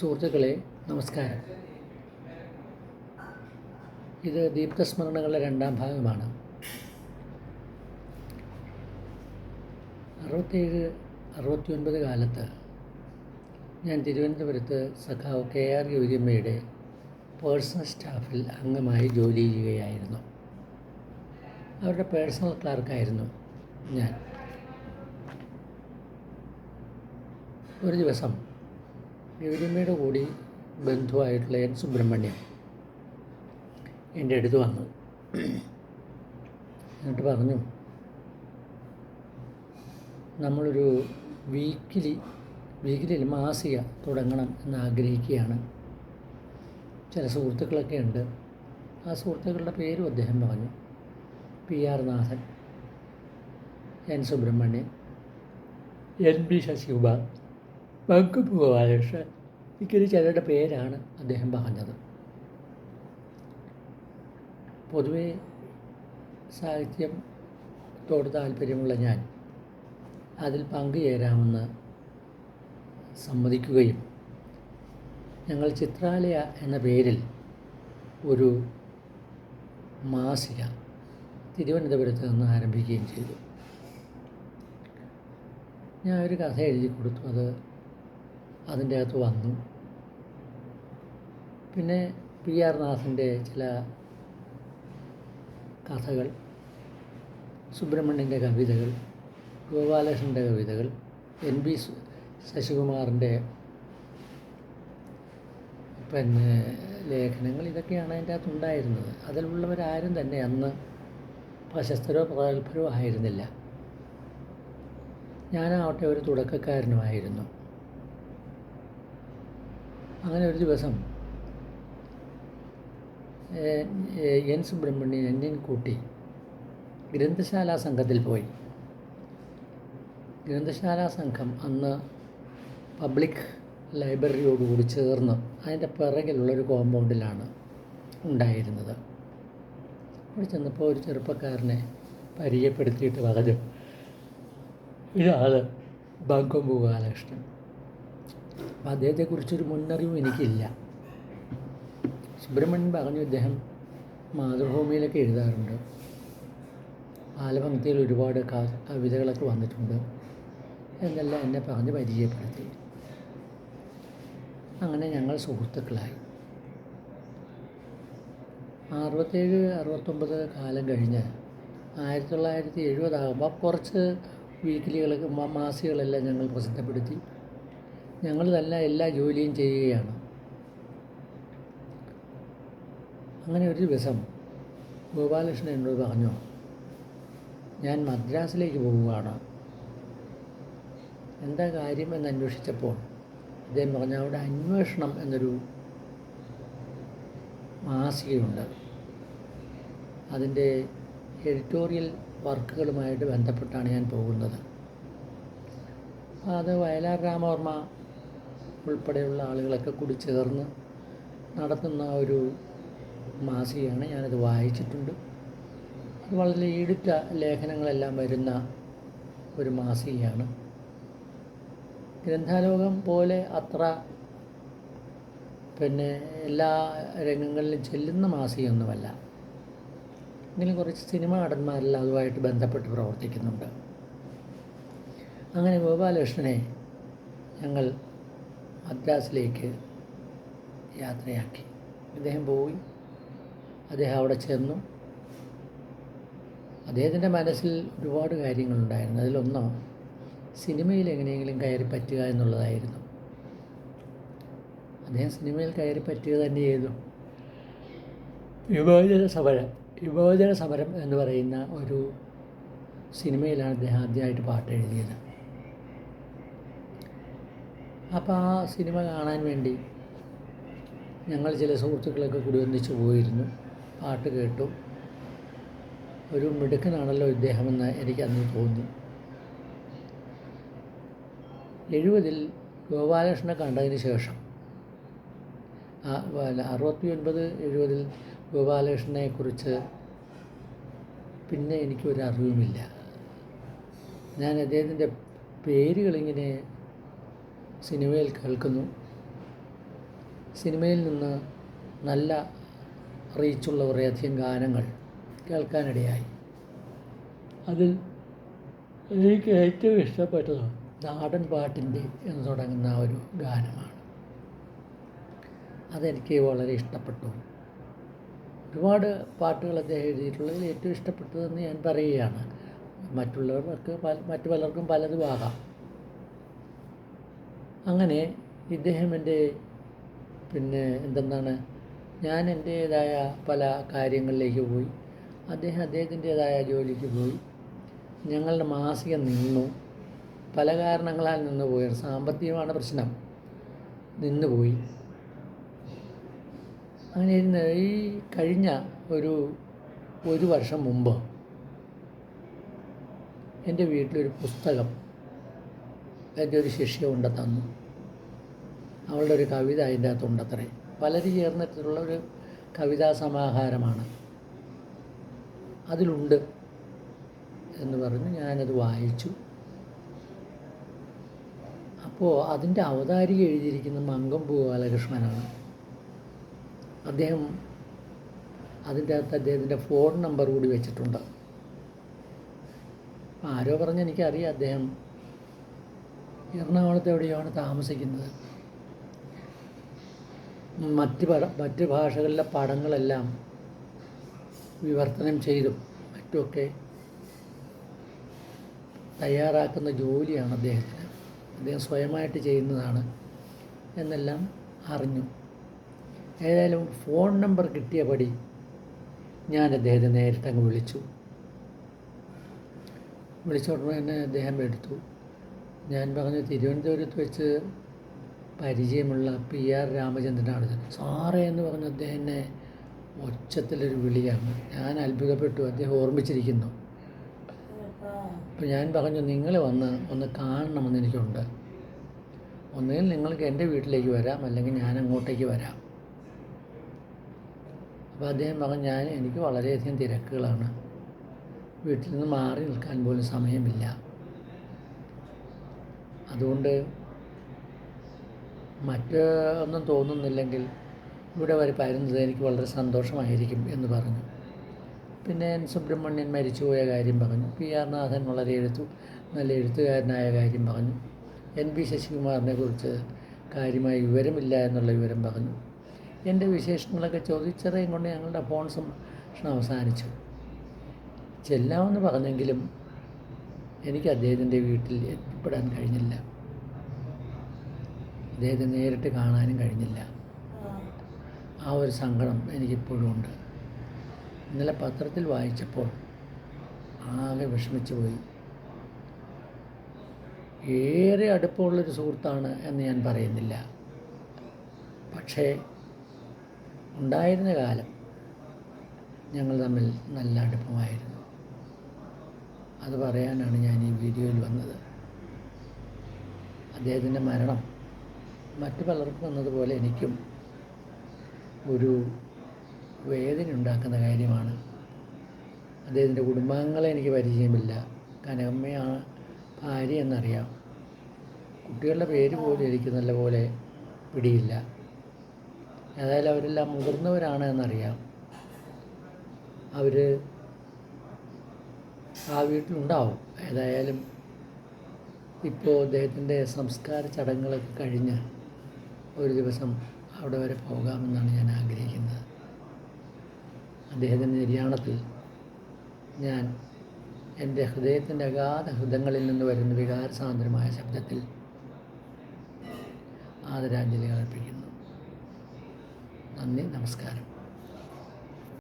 സുഹൃത്തുക്കളെ നമസ്കാരം. ഇത് ദീപ്തസ്മരണകളുടെ രണ്ടാം ഭാഗമാണ്. അറുപത്തേഴ് അറുപത്തിയൊൻപത് കാലത്ത് ഞാൻ തിരുവനന്തപുരത്ത് സഖാവ് കെ ആർ ഗൗരിയമ്മയുടെ പേഴ്സണൽ സ്റ്റാഫിൽ അംഗമായി ജോലി ചെയ്യുകയായിരുന്നു. അവരുടെ പേഴ്സണൽ ക്ലാർക്കായിരുന്നു ഞാൻ. ഒരു ദിവസം ഗൗരിയമ്മയുടെ കൂടി ബന്ധുവായിട്ടുള്ള എൻ സുബ്രഹ്മണ്യം എന്റെ അടുത്ത് വന്നു. എന്നിട്ട് പറഞ്ഞു നമ്മളൊരു വീക്കിലി വീക്കിലി മാസിക തുടങ്ങണം എന്ന് ആഗ്രഹിക്കുകയാണ് ചില സുഹൃത്തുക്കളൊക്കെ ഉണ്ട്. ആ സുഹൃത്തുക്കളുടെ പേരും അദ്ദേഹം പറഞ്ഞു P R Nathan N Subramanian N B Sasikumar വകുപ്പ് ഗോപാലകൃഷ്ണൻ ഇക്കൊരു ചിലരുടെ പേരാണ് അദ്ദേഹം പറഞ്ഞത്. പൊതുവേ സാഹിത്യത്തോട് താല്പര്യമുള്ള ഞാൻ അതിൽ പങ്കുചേരാമെന്ന് സമ്മതിക്കുകയും ഞങ്ങൾ ചിത്രാലയ എന്ന പേരിൽ ഒരു മാസിക തിരുവനന്തപുരത്ത് നിന്ന് ആരംഭിക്കുകയും ചെയ്തു. ഞാൻ ഒരു കഥ എഴുതി കൊടുത്തു. അത് അതിന്റെ അകത്ത് വന്നു. പിന്നെ പി ആർ നാഥന്റെ ചില കഥകൾ സുബ്രഹ്മണ്യന്റെ കവിതകൾ ഗോപാലകൃഷ്ണന്റെ കവിതകൾ എൻ ബി ശശികുമാറിന്റെ പിന്നെ ലേഖനങ്ങൾ ഇതൊക്കെയാണ് അതിന്റെ അകത്തുണ്ടായിരുന്നത് അതിലുള്ളവരാരും തന്നെ അന്ന് പ്രശസ്തരോ പ്രഗത്ഭരോ ആയിരുന്നില്ല. ഞാനാവട്ടെ ഒരു തുടക്കക്കാരനുമായിരുന്നു. അങ്ങനെ ഒരു ദിവസം എൻ സുബ്രഹ്മണ്യൻ എന്നെയും കൂട്ടി ഗ്രന്ഥശാല സംഘത്തിൽ പോയി. ഗ്രന്ഥശാല സംഘം അന്ന് പബ്ലിക് ലൈബ്രറിയോടുകൂടി ചേർന്ന് അതിന്റെ പിറകിലുള്ളൊരു കോമ്പൗണ്ടിലാണ് ഉണ്ടായിരുന്നത്. അവിടെ ചെന്നപ്പോൾ ഒരു ചെറുപ്പക്കാരനെ പരിചയപ്പെടുത്തിയിട്ട് പറഞ്ഞു ഇതാണ് ബാങ്കൊമ്പു ബാലകൃഷ്ണൻ. അപ്പോൾ അദ്ദേഹത്തെക്കുറിച്ചൊരു മുന്നറിവും എനിക്കില്ല. സുബ്രഹ്മണ്യൻ പറഞ്ഞു അദ്ദേഹം മാതൃഭൂമിയിലൊക്കെ എഴുതാറുണ്ട്. ആലപംക്തിയിൽ ഒരുപാട് കവിതകളൊക്കെ വന്നിട്ടുണ്ട്. എന്നെല്ലാം എന്നെ പറഞ്ഞ് പരിചയപ്പെടുത്തി. അങ്ങനെ ഞങ്ങൾ സുഹൃത്തുക്കളായി. അറുപത്തേഴ് അറുപത്തൊമ്പത് കാലം കഴിഞ്ഞ് ആയിരത്തി തൊള്ളായിരത്തി എഴുപതാകുമ്പോൾ കുറച്ച് വീക്കിലികളൊക്കെ മാസികളെല്ലാം ഞങ്ങൾ പ്രസിദ്ധപ്പെടുത്തി. ഞങ്ങൾ തന്നെ എല്ലാ ജോലിയും ചെയ്യുകയാണ്. അങ്ങനെ ഒരു ദിവസം ഗോപാലകൃഷ്ണൻ എന്നോട് പറഞ്ഞു ഞാൻ മദ്രാസിലേക്ക് പോവുകയാണ്. എന്താ കാര്യം എന്ന് അന്വേഷിച്ചപ്പോൾ അദ്ദേഹം പറഞ്ഞു അവിടെ അന്വേഷണം എന്നൊരു മാസികയുണ്ട്. അതിന്റെ എഡിറ്റോറിയൽ വർക്കുകളുമായിട്ട് ബന്ധപ്പെട്ടാണ് ഞാൻ പോകുന്നത്. അത് വയലാർ രാമവർമ്മ ഉൾപ്പെടെയുള്ള ആളുകളൊക്കെ കൂടി ചേർന്ന് നടത്തുന്ന ഒരു മാസികയാണ് ഞാനത് വായിച്ചിട്ടുണ്ട്. അത് വളരെ ഈടുറ്റ ലേഖനങ്ങളെല്ലാം വരുന്ന ഒരു മാസികയാണ്. ഗ്രന്ഥാലോകം പോലെ അത്ര പിന്നെ എല്ലാ രംഗങ്ങളിലും ചെല്ലുന്ന മാസികയൊന്നുമല്ല. എങ്കിലും കുറച്ച് സിനിമ നടന്മാരെല്ലാം അതുമായിട്ട് ബന്ധപ്പെട്ട് പ്രവർത്തിക്കുന്നുണ്ട്. അങ്ങനെ ഗോപാലകൃഷ്ണനെ ഞങ്ങൾ മദ്രാസിലേക്ക് യാത്രയാക്കി. അദ്ദേഹം പോയി. അദ്ദേഹം അവിടെ ചെന്നു അദ്ദേഹത്തിന്റെ മനസ്സിൽ ഒരുപാട് കാര്യങ്ങളുണ്ടായിരുന്നു. അതിലൊന്നോ സിനിമയിൽ എങ്ങനെയെങ്കിലും കയറി പറ്റുക എന്നുള്ളതായിരുന്നു. അദ്ദേഹം സിനിമയിൽ കയറി പറ്റുക തന്നെ ചെയ്തു. വിമോചന സമരം വിമോചന സമരം എന്ന് പറയുന്ന ഒരു സിനിമയിലാണ് അദ്ദേഹം ആദ്യമായിട്ട് പാട്ട് എഴുതിയത് അപ്പോൾ ആ സിനിമ കാണാൻ വേണ്ടി ഞങ്ങൾ ചില സുഹൃത്തുക്കളൊക്കെ കൂടി ഒന്നിച്ച് പോയിരുന്നു. പാട്ട് കേട്ടു. ഒരു മിടുക്കനാണല്ലോ ഇദ്ദേഹമെന്ന് എനിക്ക് അന്ന് തോന്നി. എഴുപതിൽ ഗോപാലകൃഷ്ണനെ കണ്ടതിന് ശേഷം. അറുപത്തി ഒൻപത് എഴുപതിൽ ഗോപാലകൃഷ്ണനെക്കുറിച്ച് പിന്നെ എനിക്കൊരു അറിവുമില്ല. ഞാൻ അദ്ദേഹത്തിന്റെ പേരുകളിങ്ങനെ സിനിമയിൽ കേൾക്കുന്നു. സിനിമയിൽ നിന്ന് നല്ല റീച്ചുള്ള കുറേയധികം ഗാനങ്ങൾ കേൾക്കാനിടയായി. അതിൽ എനിക്ക് ഏറ്റവും ഇഷ്ടപ്പെട്ടത് നാടൻ പാട്ടിന്റെ എന്ന് തുടങ്ങുന്ന ഒരു ഗാനമാണ്. അതെനിക്ക് വളരെ ഇഷ്ടപ്പെട്ടു. ഒരുപാട് പാട്ടുകൾ അദ്ദേഹം എഴുതിയിട്ടുള്ളതിൽ ഏറ്റവും ഇഷ്ടപ്പെട്ടതെന്ന് ഞാൻ പറയുകയാണ്. മറ്റുള്ളവർക്ക് മറ്റു പലർക്കും പലതും ആകാം. അങ്ങനെ ഇദ്ദേഹം എന്റെ പിന്നെ എന്തെന്നാണ് ഞാൻ എന്റേതായ പല കാര്യങ്ങളിലേക്ക് പോയി. അദ്ദേഹം അദ്ദേഹത്തിന്റേതായ ജോലിക്ക് പോയി. ഞങ്ങളുടെ മാസികം നിന്നു. പല കാരണങ്ങളാൽ നിന്ന് പോയി. സാമ്പത്തികമാണ് പ്രശ്നം. നിന്നുപോയി അങ്ങനെ ഇരുന്ന് ഈ കഴിഞ്ഞ ഒരു ഒരു വർഷം മുമ്പ് എന്റെ വീട്ടിലൊരു പുസ്തകം എന്റെ ഒരു ശിഷ്യ കൊണ്ട് തന്നു അവളുടെ ഒരു കവിത അതിന്റെ അകത്തുണ്ടത്രേ. പലരും ചേർന്നിട്ടുള്ള ഒരു കവിതാ സമാഹാരമാണ്. അതിലുണ്ട് എന്ന് പറഞ്ഞ് ഞാനത് വായിച്ചു. അപ്പോൾ അതിന്റെ അവതാരിക എഴുതിയിരിക്കുന്ന മങ്കമ്പൂ ബാലകൃഷ്ണനാണ് അദ്ദേഹം അതിന്റെ അകത്ത് അദ്ദേഹത്തിന്റെ ഫോൺ നമ്പർ കൂടി വെച്ചിട്ടുണ്ട്. ആരോ പറഞ്ഞ് എനിക്കറിയാം അദ്ദേഹം എറണാകുളത്ത് എവിടെയാണ് താമസിക്കുന്നത്. മറ്റ് പട മറ്റ് ഭാഷകളിലെ പടങ്ങളെല്ലാം വിവർത്തനം ചെയ്തും മറ്റുമൊക്കെ തയ്യാറാക്കുന്ന ജോലിയാണ് അദ്ദേഹത്തിന്. അദ്ദേഹം സ്വയമായിട്ട് ചെയ്യുന്നതാണ് എന്നെല്ലാം അറിഞ്ഞു. ഏതായാലും ഫോൺ നമ്പർ കിട്ടിയ പടി ഞാൻ അദ്ദേഹത്തെ നേരിട്ട് അങ്ങ് വിളിച്ചു. വിളിച്ച ഉടനെ തന്നെ അദ്ദേഹം എടുത്തു. ഞാൻ പറഞ്ഞു തിരുവനന്തപുരത്ത് വെച്ച് പരിചയമുള്ള പി ആർ രാമചന്ദ്രനാണ് സാറേ എന്ന് പറഞ്ഞ അദ്ദേഹത്തിനെ ഒച്ചത്തിലൊരു വിളിയാണ്. ഞാൻ അത്ഭുതപ്പെട്ടു. അദ്ദേഹം ഓർമ്മിച്ചിരിക്കുന്നു. അപ്പോൾ ഞാൻ പറഞ്ഞു നിങ്ങൾ വന്ന് ഒന്ന് കാണണമെന്ന് എനിക്കുണ്ട്. ഒന്നുകിൽ നിങ്ങൾക്ക് എന്റെ വീട്ടിലേക്ക് വരാം. അല്ലെങ്കിൽ ഞാൻ അങ്ങോട്ടേക്ക് വരാം. അപ്പോൾ അദ്ദേഹം പറഞ്ഞു ഞാൻ എനിക്ക് വളരെയധികം തിരക്കുകളാണ്. വീട്ടിൽ നിന്ന് മാറി നിൽക്കാൻ പോലും സമയമില്ല. അതുകൊണ്ട് മറ്റ് ഒന്നും തോന്നുന്നില്ലെങ്കിൽ ഇവിടെ വരെ പരുന്നത് എനിക്ക് വളരെ സന്തോഷമായിരിക്കും എന്ന് പറഞ്ഞു. പിന്നെ എൻ സുബ്രഹ്മണ്യൻ മരിച്ചുപോയ കാര്യം പറഞ്ഞു. പി ആർ നാഥൻ വളരെ എഴുത്തു നല്ല എഴുത്തുകാരനായ കാര്യം പറഞ്ഞു. എൻ പി ശശികുമാറിനെ കുറിച്ച് കാര്യമായി വിവരമില്ല എന്നുള്ള വിവരം പറഞ്ഞു. എന്റെ വിശേഷങ്ങളൊക്കെ ചോദിച്ചറിയും കൊണ്ട് ഞങ്ങളുടെ ഫോൺ സംഭാഷണം അവസാനിച്ചു. ചെല്ലാമെന്ന് പറഞ്ഞെങ്കിലും എനിക്ക് അദ്ദേഹത്തിന്റെ വീട്ടിൽ എത്തിപ്പെടാൻ കഴിഞ്ഞില്ല. അദ്ദേഹത്തെ നേരിട്ട് കാണാനും കഴിഞ്ഞില്ല. ആ ഒരു സങ്കടം എനിക്കിപ്പോഴും ഉണ്ട്. ഇന്നലെ പത്രത്തിൽ വായിച്ചപ്പോൾ ആകെ വിഷമിച്ചു പോയി. ഏറെ അടുപ്പമുള്ളൊരു സുഹൃത്താണ് എന്ന് ഞാൻ പറയുന്നില്ല. പക്ഷേ ഉണ്ടായിരുന്ന കാലം ഞങ്ങൾ തമ്മിൽ നല്ല അടുപ്പമായിരുന്നു. അത് പറയാനാണ് ഞാൻ ഈ വീഡിയോയിൽ വന്നത്. അദ്ദേഹത്തിന്റെ മരണം മറ്റു പലർക്കും എന്നതുപോലെ എനിക്കും ഒരു വേദന ഉണ്ടാക്കുന്ന കാര്യമാണ്. അദ്ദേഹത്തിന്റെ കുടുംബാംഗങ്ങളെ എനിക്ക് പരിചയമില്ല. കനകമ്മയാണ് ഭാര്യ എന്നറിയാം. കുട്ടികളുടെ പേര് പോലും എനിക്ക് നല്ലപോലെ പിടിയില്ല. ഏതായാലും അവരെല്ലാം മുതിർന്നവരാണ് എന്നറിയാം. അവർ ആ വീട്ടിലുണ്ടാവും. ഏതായാലും ഇപ്പോൾ അദ്ദേഹത്തിന്റെ സംസ്കാര ചടങ്ങുകളൊക്കെ കഴിഞ്ഞ് ഒരു ദിവസം അവിടെ വരെ പോകാമെന്നാണ് ഞാൻ ആഗ്രഹിക്കുന്നത്. അദ്ദേഹത്തിന്റെ നിര്യാണത്തിൽ ഞാൻ എന്റെ ഹൃദയത്തിന്റെ അഗാധ ഹൃദങ്ങളിൽ നിന്ന് വരുന്ന വികാരസാന്ദ്രമായ ശബ്ദത്തിൽ ആദരാഞ്ജലികൾ അർപ്പിക്കുന്നു. നന്ദി നമസ്കാരം.